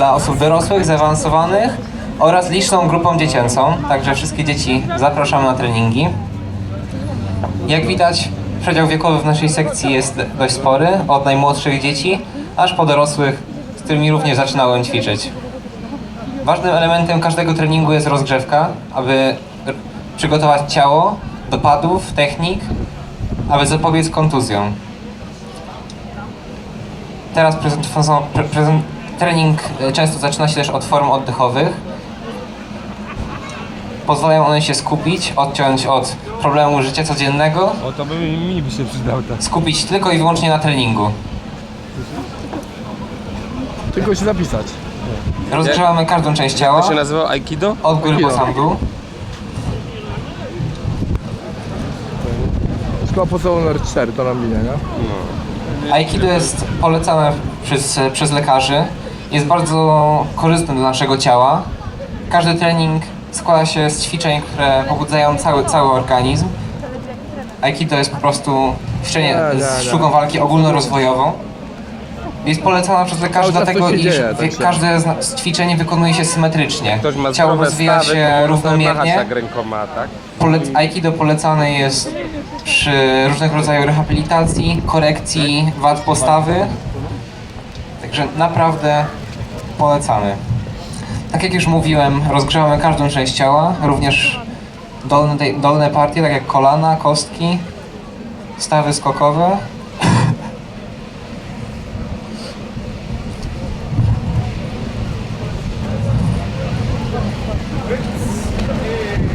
dla osób dorosłych, zaawansowanych oraz liczną grupą dziecięcą. Także wszystkie dzieci zapraszamy na treningi. Jak widać, przedział wiekowy w naszej sekcji jest dość spory, od najmłodszych dzieci aż po dorosłych, z którymi również zaczynałem ćwiczyć. Ważnym elementem każdego treningu jest rozgrzewka, aby przygotować ciało do padów, technik, aby zapobiec kontuzjom. Teraz prezent, pre, prezent, trening e, często zaczyna się też od form oddechowych. Pozwalają one się skupić, odciąć od problemu życia codziennego, O, to by mi, by się przydał tak. skupić tylko i wyłącznie na treningu. Tylko się zapisać. Rozgrzewamy każdą część ciała, To się nazywał Aikido? od góry po sam dół. Szkoła podstawowa numer 4 to nam minie, nie? Aikido jest polecane przez, przez lekarzy. Jest bardzo korzystne dla naszego ciała. Każdy trening składa się z ćwiczeń, które pobudzają cały, cały organizm. Aikido jest po prostu ćwiczenie Nie, nie, z sztuką walki ogólnorozwojową. Jest polecana przez lekarzy Cały czas dlatego, coś się iż dzieje, wie- tak się- każde z ćwiczeń wykonuje się symetrycznie. Ktoś ma Ciało zdrowe rozwija stawy, się równomiernie. tak rękoma, tak? Polec- Aikido polecane jest przy różnego rodzaju rehabilitacji, korekcji wad postawy. Także naprawdę polecamy. Tak jak już mówiłem, rozgrzewamy każdą część ciała, również dolne, dolne partie, tak jak kolana, kostki, stawy skokowe.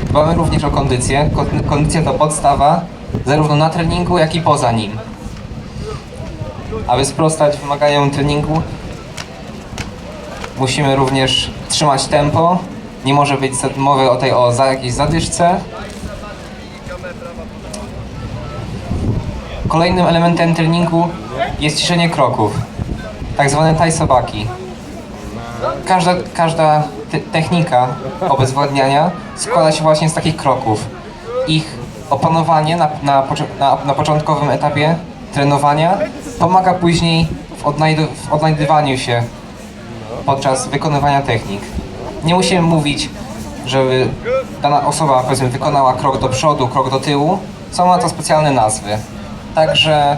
Dbamy również o kondycję. Kon- Kondycja to podstawa zarówno na treningu, jak i poza nim. Aby sprostać wymaganiom treningu, musimy również trzymać tempo. Nie może być mowy o tej o za jakiejś zadyszce. Kolejnym elementem treningu jest ciszenie kroków, tak zwane tajsobaki. Każda, każda te- technika obezwładniania składa się właśnie z takich kroków. Ich opanowanie na, na, na, na początkowym etapie trenowania pomaga później w, w odnajdywaniu się podczas wykonywania technik. Nie musimy mówić, żeby dana osoba powiedzmy wykonała krok do przodu, krok do tyłu. Są na to specjalne nazwy. Także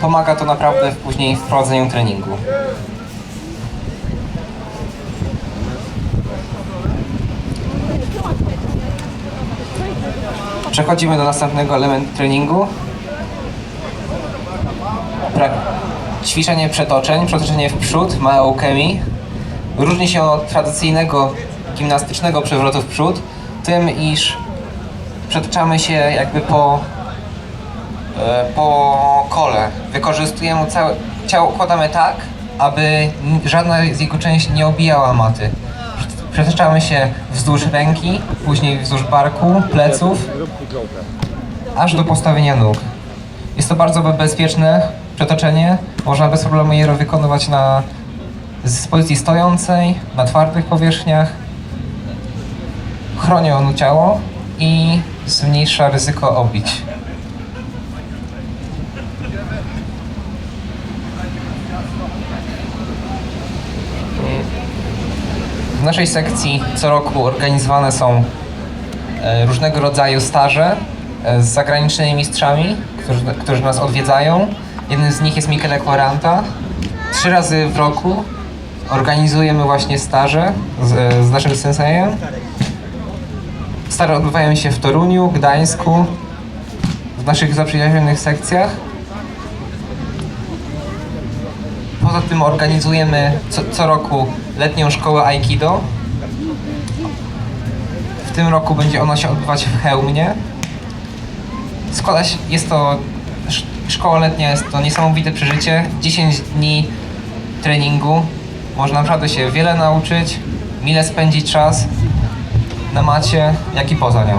pomaga to naprawdę w później w prowadzeniu treningu. Przechodzimy do następnego elementu treningu. Pra- ćwiczenie przetoczeń, przetoczenie w przód, małe eukemi. Różni się od tradycyjnego gimnastycznego przewrotu w przód, tym iż przetoczamy się jakby po, e, po kole. Wykorzystujemy całe, ciało układamy tak, aby żadna z jego części nie obijała maty. Przetaczamy się wzdłuż ręki, później wzdłuż barku, pleców, aż do postawienia nóg. Jest to bardzo be- bezpieczne przetoczenie. Można bez problemu je wykonywać na z pozycji stojącej, na twardych powierzchniach. Chroni ono ciało i zmniejsza ryzyko obić. W naszej sekcji co roku organizowane są e, różnego rodzaju staże e, z zagranicznymi mistrzami, którzy, którzy nas odwiedzają. Jednym z nich jest Michele Quaranta. Trzy razy w roku organizujemy właśnie staże z, z naszym sensejem. Staże odbywają się w Toruniu, Gdańsku, w naszych zaprzyjaźnionych sekcjach. Poza tym organizujemy co, co roku letnią szkołę Aikido. W tym roku będzie ona się odbywać w Chełmie. Jest to sz- szkoła letnia, jest to niesamowite przeżycie. 10 dni treningu. Można naprawdę się wiele nauczyć, mile spędzić czas na macie, jak i poza nią.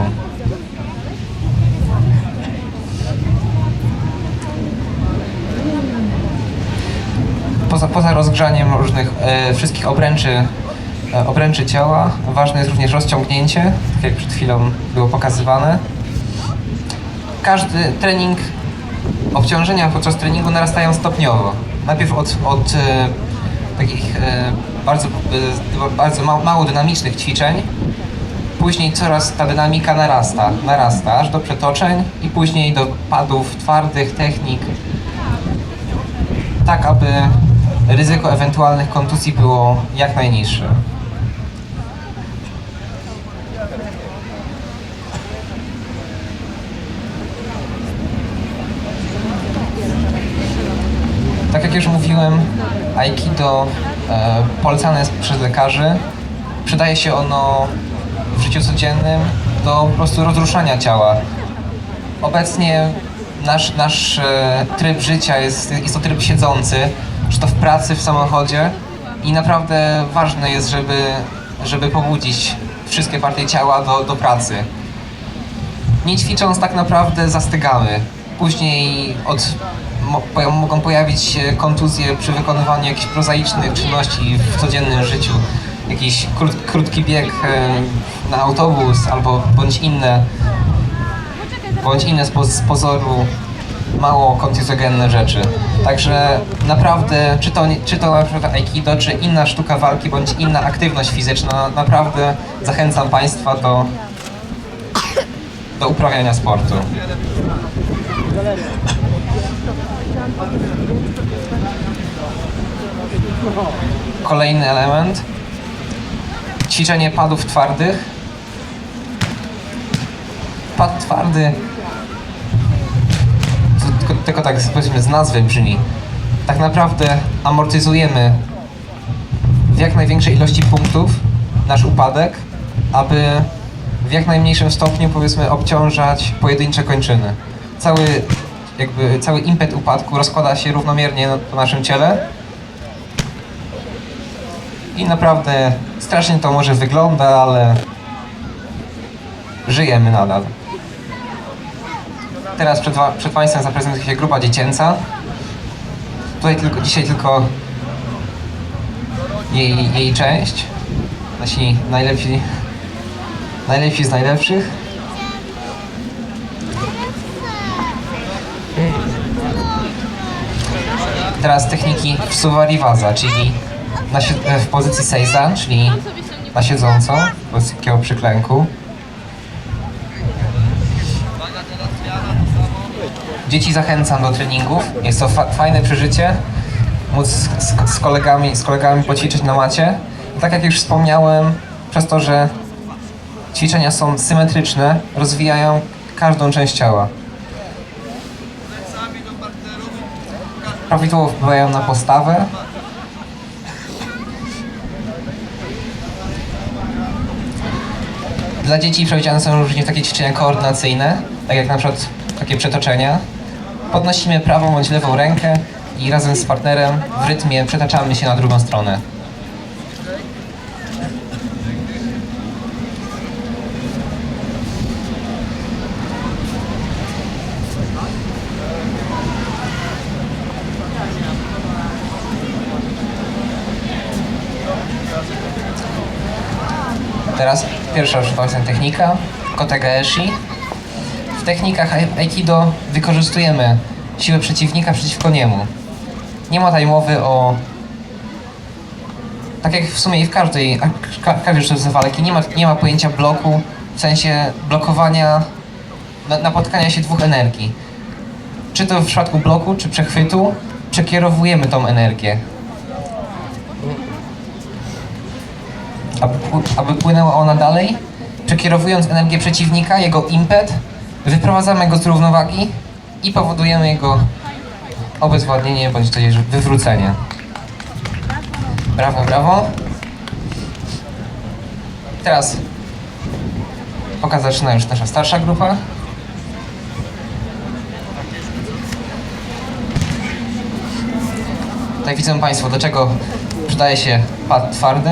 Poza, poza rozgrzaniem różnych, e, wszystkich obręczy, e, obręczy ciała, ważne jest również rozciągnięcie, tak jak przed chwilą było pokazywane. Każdy trening, obciążenia podczas treningu narastają stopniowo. Najpierw od, od e, takich e, bardzo, y, bardzo ma, mało dynamicznych ćwiczeń. Później coraz ta dynamika narasta, narasta aż do przetoczeń i później do padów twardych, technik, tak aby ryzyko ewentualnych kontuzji było jak najniższe. Tak jak już mówiłem, Aikido e, polecane jest przez lekarzy. Przydaje się ono w życiu codziennym do po prostu rozruszania ciała. Obecnie nasz, nasz e, tryb życia jest, jest to tryb siedzący, czy to w pracy, w samochodzie i naprawdę ważne jest, żeby, żeby pobudzić wszystkie partie ciała do, do pracy. Nie ćwicząc tak naprawdę zastygamy. Później od, mogą pojawić się kontuzje przy wykonywaniu jakichś prozaicznych czynności w codziennym życiu. Jakiś krót, krótki bieg e, na autobus albo bądź inne, bądź inne z, poz, z pozoru mało kontuzjogenne rzeczy. Także naprawdę, czy to, czy to na przykład Aikido, czy inna sztuka walki, bądź inna aktywność fizyczna, naprawdę zachęcam Państwa do, do uprawiania sportu. Kolejny element. Ćwiczenie padów twardych. Pad twardy. Tylko, tylko tak powiedzmy z nazwy brzmi. Tak naprawdę amortyzujemy w jak największej ilości punktów nasz upadek, aby w jak najmniejszym stopniu powiedzmy obciążać pojedyncze kończyny. Cały jakby cały impet upadku rozkłada się równomiernie po naszym ciele i naprawdę strasznie to może wygląda, ale żyjemy nadal. Teraz przed, przed Państwem zaprezentuje się grupa dziecięca. Tutaj tylko, dzisiaj tylko jej, jej część. Nasi najlepsi, najlepsi z najlepszych. Teraz techniki wsuwa riwaza, czyli na, w pozycji seiza, czyli na siedząco, w pozycji takiego przyklęku. Dzieci zachęcam do treningów. Jest to fa- fajne przeżycie. Móc z, z, kolegami, z kolegami poćwiczyć na macie. I tak jak już wspomniałem, przez to, że ćwiczenia są symetryczne, rozwijają każdą część ciała. Prawidłowo wpływają na postawę. Dla dzieci przewidziane są również takie ćwiczenia koordynacyjne, tak jak na przykład takie przetoczenia. Podnosimy prawą bądź lewą rękę i razem z partnerem w rytmie przetaczamy się na drugą stronę. Teraz pierwsza już technika, Kotegaeshi. W technikach ai- Aikido wykorzystujemy siłę przeciwnika przeciwko niemu. Nie ma tutaj mowy o... Tak jak w sumie i w każdej, każdej sztuce walki, nie ma, nie ma pojęcia bloku, w sensie blokowania, na, napotkania się dwóch energii. Czy to w przypadku bloku, czy przechwytu, przekierowujemy tą energię. Aby, pł- aby płynęła ona dalej, przekierowując energię przeciwnika, jego impet, wyprowadzamy go z równowagi i powodujemy jego obezwładnienie bądź też wywrócenie. Brawo, brawo. Teraz pokaz zaczyna już nasza starsza grupa. Tutaj widzą Państwo, do czego przydaje się pad twardy.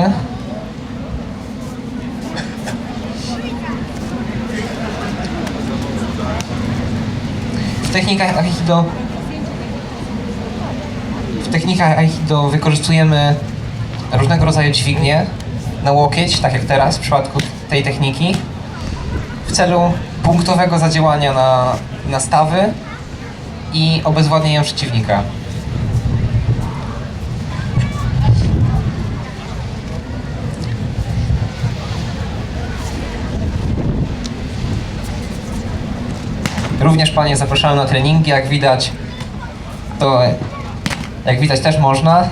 W technikach Aikido w technikach Aikido wykorzystujemy różnego rodzaju dźwignie na łokieć, tak jak teraz w przypadku tej techniki, w celu punktowego zadziałania na, na stawy i obezwładnienia przeciwnika. Również panie zapraszałem na treningi, jak widać, to jak widać też można.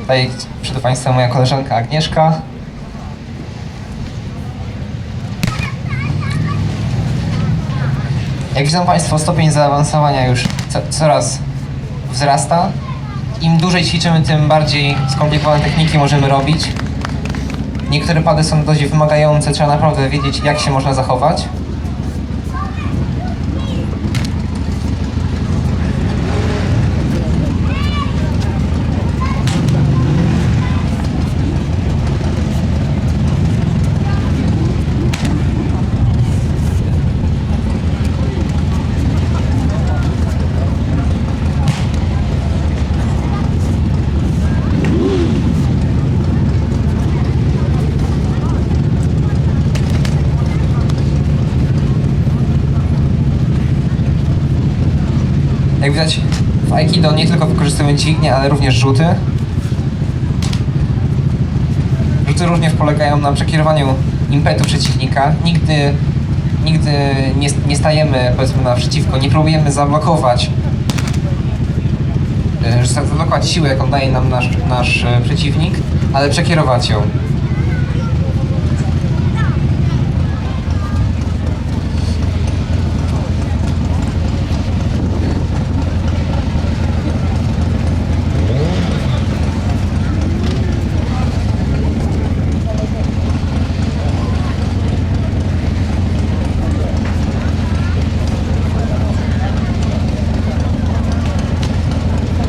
Tutaj przed państwem moja koleżanka Agnieszka. Jak widzą Państwo, stopień zaawansowania już co, coraz wzrasta. Im dłużej ćwiczymy, tym bardziej skomplikowane techniki możemy robić. Niektóre pady są dość wymagające, trzeba naprawdę wiedzieć, jak się można zachować. Jak widać, w Aikido nie tylko wykorzystujemy dźwignie, ale również rzuty. Rzuty również polegają na przekierowaniu impetu przeciwnika. Nigdy, nigdy nie, nie stajemy powiedzmy naprzeciwko, nie próbujemy zablokować e, zablokować siłę, jaką daje nam nasz, nasz e, przeciwnik, ale przekierować ją.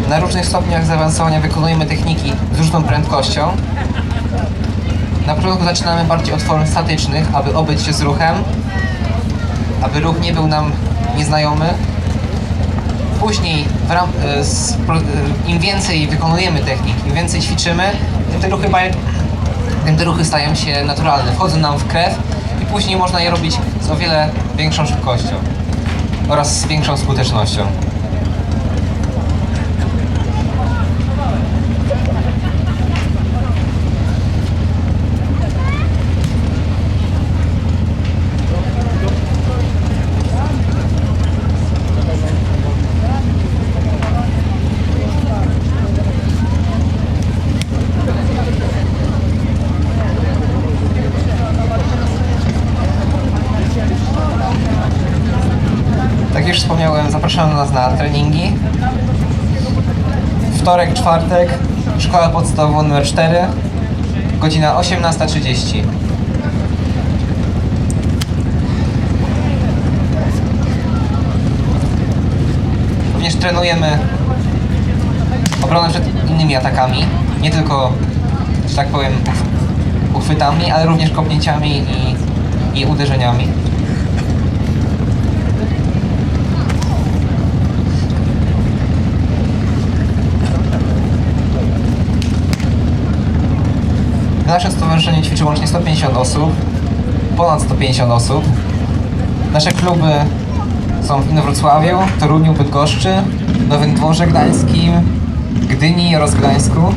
Na różnych stopniach zaawansowania wykonujemy techniki z różną prędkością. Na początku zaczynamy bardziej od form statycznych, aby obyć się z ruchem, aby ruch nie był nam nieznajomy. Później e, e, im więcej wykonujemy technik, im więcej ćwiczymy, tym te ruchy, tym te ruchy stają się naturalne, wchodzą nam w krew i później można je robić z o wiele większą szybkością oraz z większą skutecznością. Wspomniałem, zapraszam nas na treningi. Wtorek, czwartek, szkoła podstawowa numer 4, godzina 18.30. Również trenujemy obronę przed innymi atakami, nie tylko, że tak powiem, uchwytami, ale również kopnięciami i, i uderzeniami. W naszym stowarzyszeniu ćwiczy łącznie 150 osób, ponad 150 osób. Nasze kluby są w Inowrocławiu, Toruniu, Bydgoszczy, Nowym Dworze Gdańskim, Gdyni oraz Gdańsku.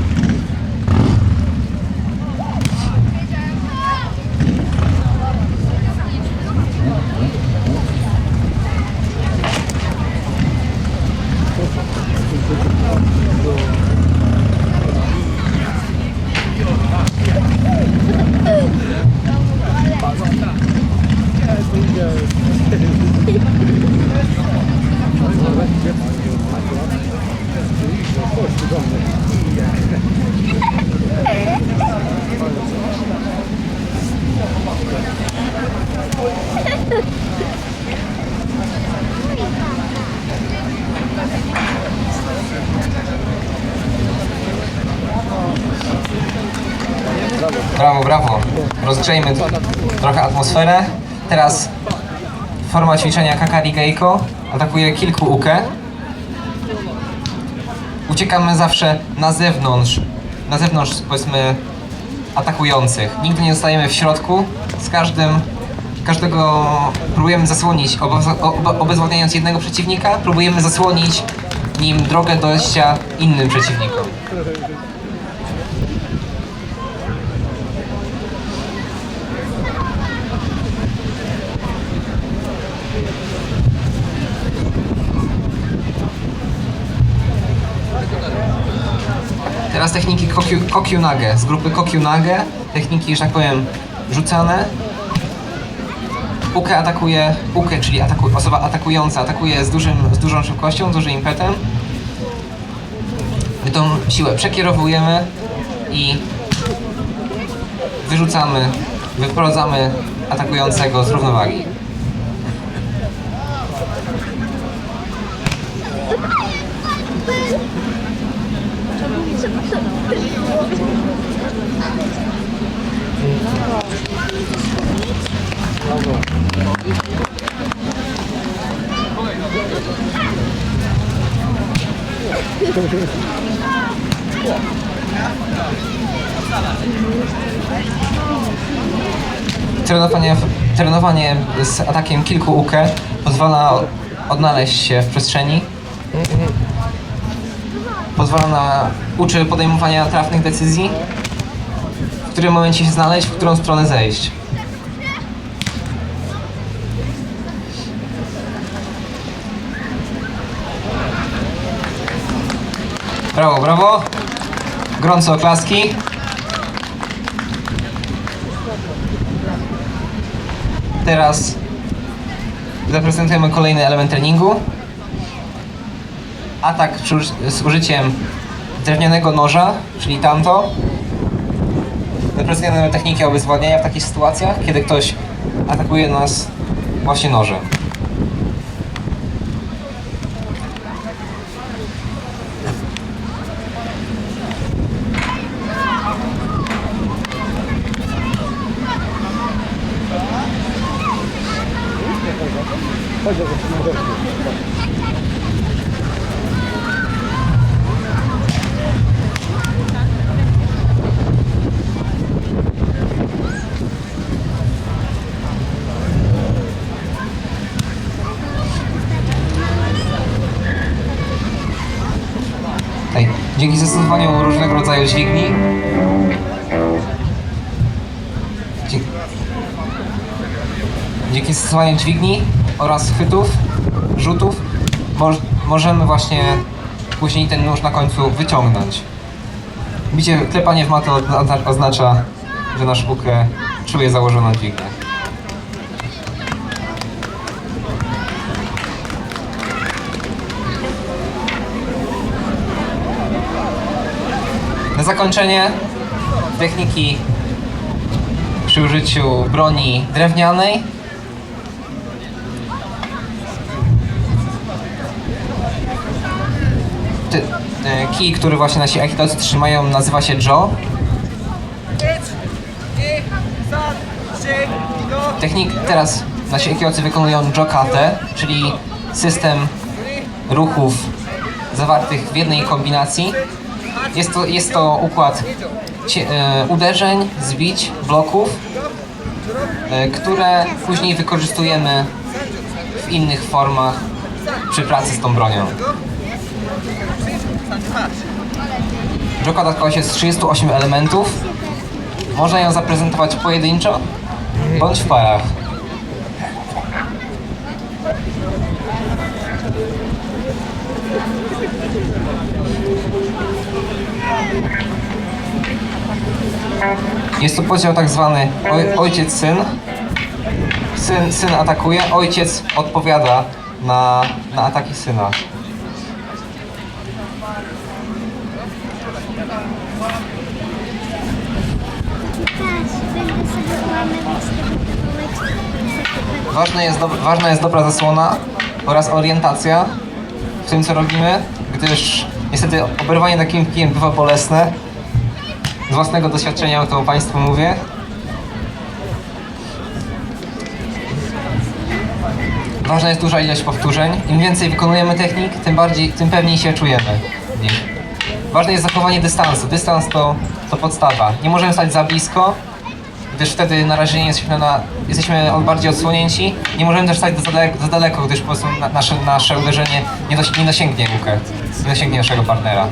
Brawo, brawo. Rozgrzejmy trochę atmosferę. Teraz forma ćwiczenia Kakari Geiko. Atakuje kilku ukę. Uciekamy zawsze na zewnątrz, na zewnątrz powiedzmy atakujących. Nigdy nie zostajemy w środku. Z każdym, każdego próbujemy zasłonić, obe- obe- obezwładniając jednego przeciwnika, próbujemy zasłonić nim drogę dojścia innym przeciwnikom. Teraz techniki kokyu, kokyunage, z grupy kokyunage. Techniki, że tak powiem, rzucane. Uke atakuje, uke, czyli ataku, osoba atakująca, atakuje z, dużym, z dużą szybkością, z dużym impetem. My tą siłę przekierowujemy i wyrzucamy, wyprowadzamy atakującego z równowagi. Trenowanie, trenowanie z atakiem kilku uke pozwala odnaleźć się w przestrzeni. Pozwala na, uczy podejmowania trafnych decyzji, w którym momencie się znaleźć, w którą stronę zejść. Brawo, brawo. Gorąco oklaski. Teraz zaprezentujemy kolejny element treningu. Atak z użyciem drewnianego noża, czyli tamto. Zaprezentujemy technikę obezwładniania w takich sytuacjach, kiedy ktoś atakuje nas właśnie nożem. Tutaj. Dzięki zastosowaniu różnego rodzaju dźwigni dzięki zastosowaniu dźwigni oraz chwytów, rzutów moż, możemy właśnie później ten nóż na końcu wyciągnąć. Bicie, klepanie w matę oznacza, że nasz ukę czuje założoną dźwignię. Na zakończenie techniki przy użyciu broni drewnianej. Ty, e, kij, który właśnie nasi aikidocy trzymają, nazywa się Jo. Technik teraz nasi aikidocy wykonują Jokate, czyli system ruchów zawartych w jednej kombinacji. Jest to, jest to układ cie, e, uderzeń, zbić, bloków, e, które później wykorzystujemy w innych formach przy pracy z tą bronią. Jokata składa się z 38 elementów. Można ją zaprezentować pojedynczo bądź w parach. Jest to podział tak zwany oj, ojciec-syn. Syn, syn atakuje, ojciec odpowiada na, na ataki syna. Ważne jest, do, ważna jest dobra zasłona oraz orientacja w tym, co robimy, gdyż niestety oberwanie takim kijem bywa bolesne. Z własnego doświadczenia to Państwu mówię. Ważna jest duża ilość powtórzeń. Im więcej wykonujemy technik, tym bardziej, tym pewniej się czujemy w. Ważne jest zachowanie dystansu. Dystans to, to podstawa. Nie możemy stać za blisko, gdyż wtedy narażeni jesteśmy na, jesteśmy bardziej odsłonięci. Nie możemy też stać za daleko, za daleko gdyż po prostu na, nasze, nasze uderzenie nie, dos, nie dosięgnie łukę, nie dosięgnie naszego partnera.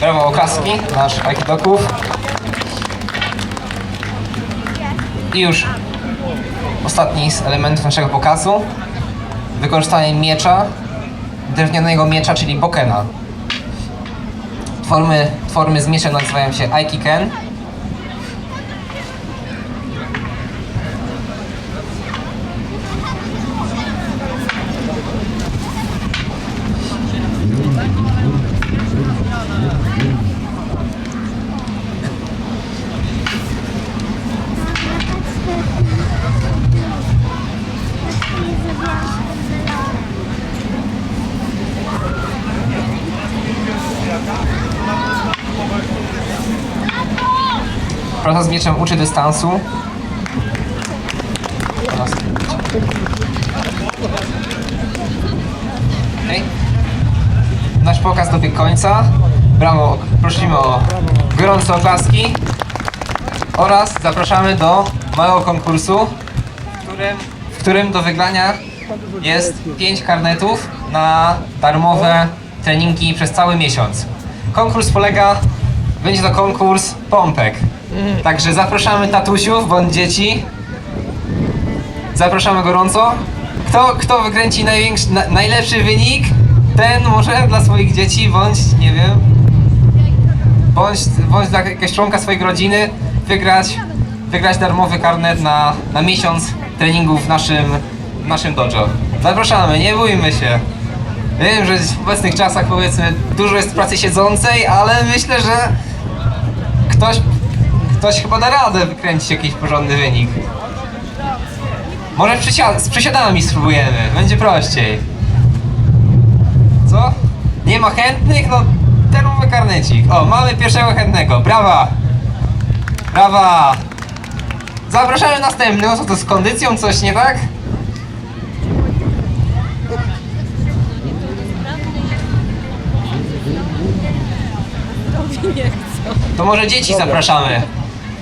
Brawo oklaski nasz aikidoków. I już ostatni z elementów naszego pokazu. Wykorzystanie miecza, drewnianego miecza, czyli bokena. Formy, formy z nazywają się aikiken. Praca z mieczem uczy dystansu. Okej. Nasz pokaz dobiegł końca. Brawo, prosimy o gorące oklaski. Oraz zapraszamy do małego konkursu, w którym, w którym do wygrania jest 5 karnetów na darmowe treningi przez cały miesiąc. Konkurs polega, będzie to konkurs pompek. Także zapraszamy tatusiów bądź dzieci. Zapraszamy gorąco. Kto, kto wykręci największy, na, najlepszy wynik, ten może dla swoich dzieci bądź, nie wiem, bądź, bądź dla jakiegoś członka swojej rodziny wygrać, wygrać darmowy karnet na, na miesiąc treningów w naszym, w naszym dojo. Zapraszamy, nie bójmy się. Wiem, że w obecnych czasach powiedzmy dużo jest pracy siedzącej, ale myślę, że ktoś, ktoś chyba da radę wykręcić jakiś porządny wynik. Może z przysiadami spróbujemy, będzie prościej. Co? Nie ma chętnych? No, termowy karnecik. O, mamy pierwszego chętnego, brawa! Brawa! Zapraszamy następnego, co to z kondycją coś nie tak? To może dzieci zapraszamy.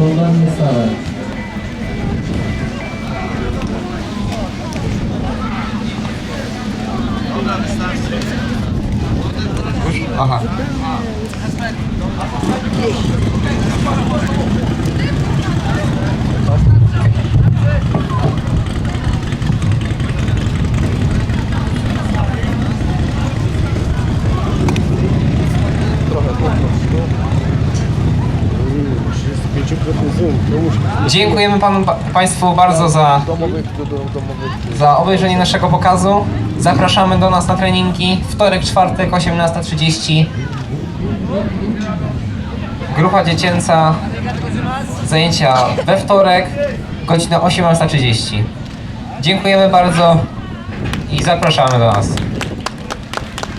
Kovanlısaray. Aha. Dziękujemy panu, pa, Państwu bardzo za, za obejrzenie naszego pokazu. Zapraszamy do nas na treningi. Wtorek, czwartek, 18.30. Grupa dziecięca. Zajęcia we wtorek, godzina 18.30. Dziękujemy bardzo i zapraszamy do nas.